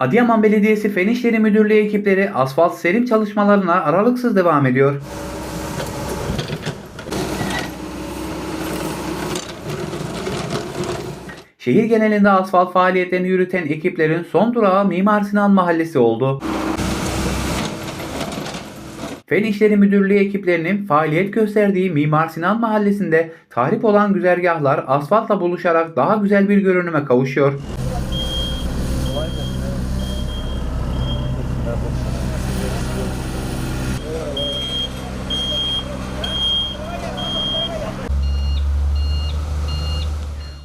Adıyaman Belediyesi Fen İşleri Müdürlüğü ekipleri asfalt serim çalışmalarına aralıksız devam ediyor. Şehir genelinde asfalt faaliyetlerini yürüten ekiplerin son durağı Mimar Sinan Mahallesi oldu. Fen İşleri Müdürlüğü ekiplerinin faaliyet gösterdiği Mimar Sinan Mahallesi'nde tahrip olan güzergahlar asfaltla buluşarak daha güzel bir görünüme kavuşuyor.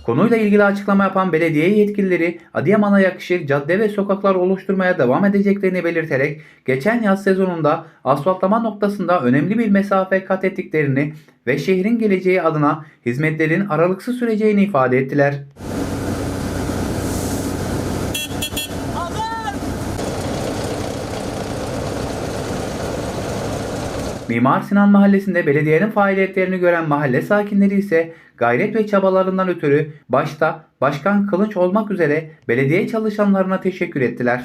Konuyla ilgili açıklama yapan belediye yetkilileri Adıyaman'a yakışır cadde ve sokaklar oluşturmaya devam edeceklerini belirterek geçen yaz sezonunda asfaltlama noktasında önemli bir mesafe kat ettiklerini ve şehrin geleceği adına hizmetlerin aralıksız süreceğini ifade ettiler. Mimar Sinan Mahallesi'nde belediyenin faaliyetlerini gören mahalle sakinleri ise gayret ve çabalarından ötürü başta Başkan Kılınç olmak üzere belediye çalışanlarına teşekkür ettiler.